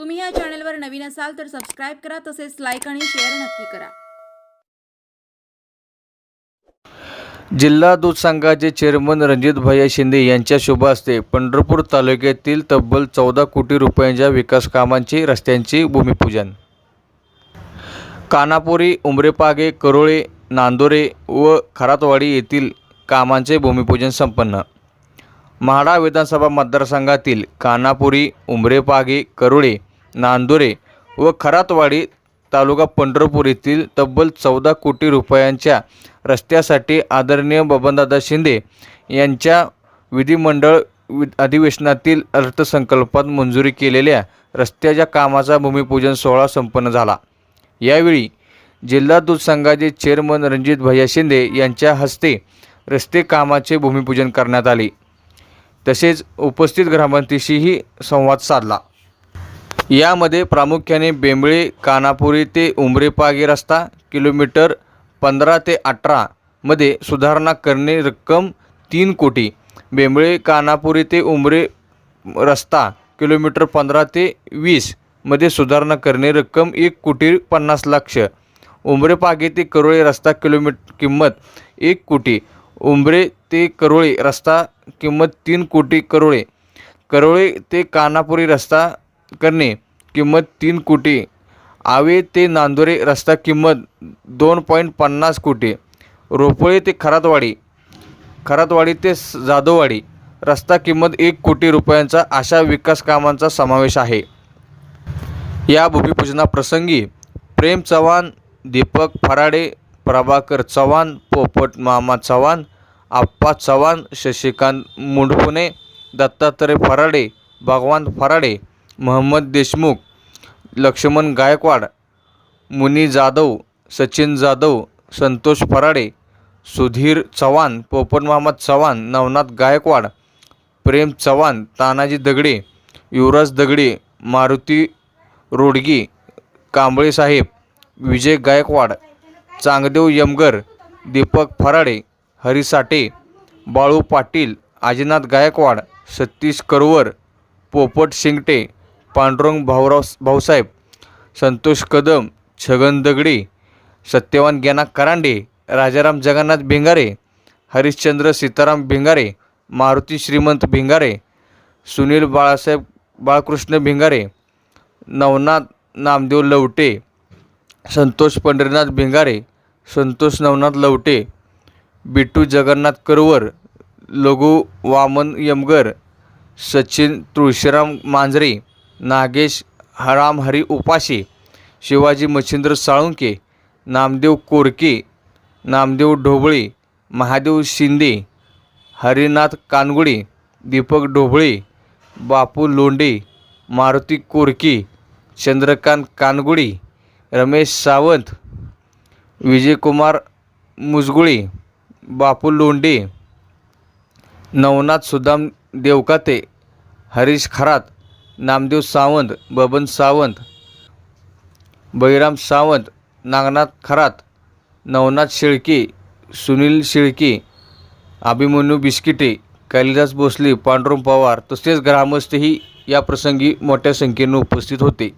तुम्ही या चॅनलवर नवीन असाल तर सबस्क्राईब करा तसेच लाईक आणि शेअर नक्की करा. जिल्हा दूध संघाचे चेअरमन रणजित भैया शिंदे यांच्या शुभ हस्ते पंढरपूर तालुक्यातील तब्बल चौदा कोटी रुपयांच्या विकास कामांची रस्त्यांची भूमिपूजन. कानापुरी उमरेपागे करोळे नांदोरे व खरातवाडी येथील कामांचे भूमिपूजन संपन्न. म्हाडा विधानसभा मतदारसंघातील कानापुरी उमरेपागे करोळे नांदुरे व खरातवाडी तालुका पंढरपूर येथील तब्बल चौदा कोटी रुपयांच्या रस्त्यासाठी आदरणीय बबनदादा शिंदे यांच्या विधिमंडळ वि अधिवेशनातील अर्थसंकल्पात मंजुरी केलेल्या रस्त्याच्या कामाचा भूमिपूजन सोहळा संपन्न झाला. यावेळी जिल्हा दूध संघाचे चेअरमन रणजित भैया शिंदे यांच्या हस्ते रस्ते कामाचे भूमिपूजन करण्यात आले. तसेच उपस्थित ग्रामस्थीशीही संवाद साधला. यामध्ये प्रामुख्याने बेंबळे कानापुरी ते उमरेपागे रस्ता किलोमीटर पंधरा ते अठरामध्ये सुधारणा करणे रक्कम तीन कोटी. बेंबळे कानापुरी ते उमरे रस्ता किलोमीटर पंधरा ते वीसमध्ये सुधारणा करणे रक्कम एक कोटी पन्नास लाख उमरेपागे ते करोळे रस्ता किलोमीट किंमत एक कोटी. उंबरे ते करोळे रस्ता किंमत तीन कोटी करोळे. करोळे ते कानापुरी रस्ता करणे किंमत तीन कोटी. आवे ते नांदुरे रस्ता किंमत दोन पॉईंट पन्नास कोटी. रोपळे ते खरातवाडी. खरातवाडी ते जाधववाडी. रस्ता किंमत एक कोटी रुपयांचा अशा विकास कामांचा समावेश आहे. या भूमिपूजनाप्रसंगी प्रेम चव्हाण दीपक फराडे प्रभाकर चव्हाण पोपट मामा चव्हाण आप्पा चव्हाण शशिकांत मुंडपुणे दत्तात्रय फराडे भगवान फराडे महम्मद देशमुख लक्ष्मण गायकवाड मुनी जाधव सचिन जाधव संतोष फराडे सुधीर चव्हाण पोपट महम्मद चव्हाण नवनाथ गायकवाड प्रेम चव्हाण तानाजी दगडे युवराज दगडे मारुती रोडगी कांबळे साहेब विजय गायकवाड चांगदेव यमगर दीपक फराडे हरी साठे बाळू पाटील आजीनाथ गायकवाड सतीश करवर पोपट शिंगटे पांडुरंग भाऊराव भाऊसाहेब संतोष कदम छगन दगडे सत्यवान ज्ञाना करांडे राजाराम जगन्नाथ भिंगारे हरिश्चंद्र सीताराम भिंगारे मारुती श्रीमंत भिंगारे सुनील बाळासाहेब बाळकृष्ण भिंगारे नवनाथ नामदेव लवटे संतोष पंढरीनाथ भिंगारे संतोष नवनाथ लवटे बिट्टू जगन्नाथ करवर लघु वामन यमगर सचिन तुळशीराम मांजरे नागेश हराम हरी उपाशी शिवाजी मच्छिंद्र साळुंके नामदेव कोरके नामदेव ढोबळे महादेव शिंदे हरिनाथ कानगुडे दीपक ढोबळे बापू लोंडे मारुती कोरके चंद्रकांत कानगुडी रमेश सावंत विजयकुमार मुजगुळे बापू लोंडे नवनाथ सुदाम देवकाते हरीश खरात नामदेव सावंत बबन सावंत बळीराम सावंत नागनाथ खरात नवनाथ शेळके सुनील शेळके अभिमन्यू बिस्किटे कालिदास भोसले पांडुरंग पवार तसेच ग्रामस्थही या प्रसंगी मोठ्या संख्येने उपस्थित होते.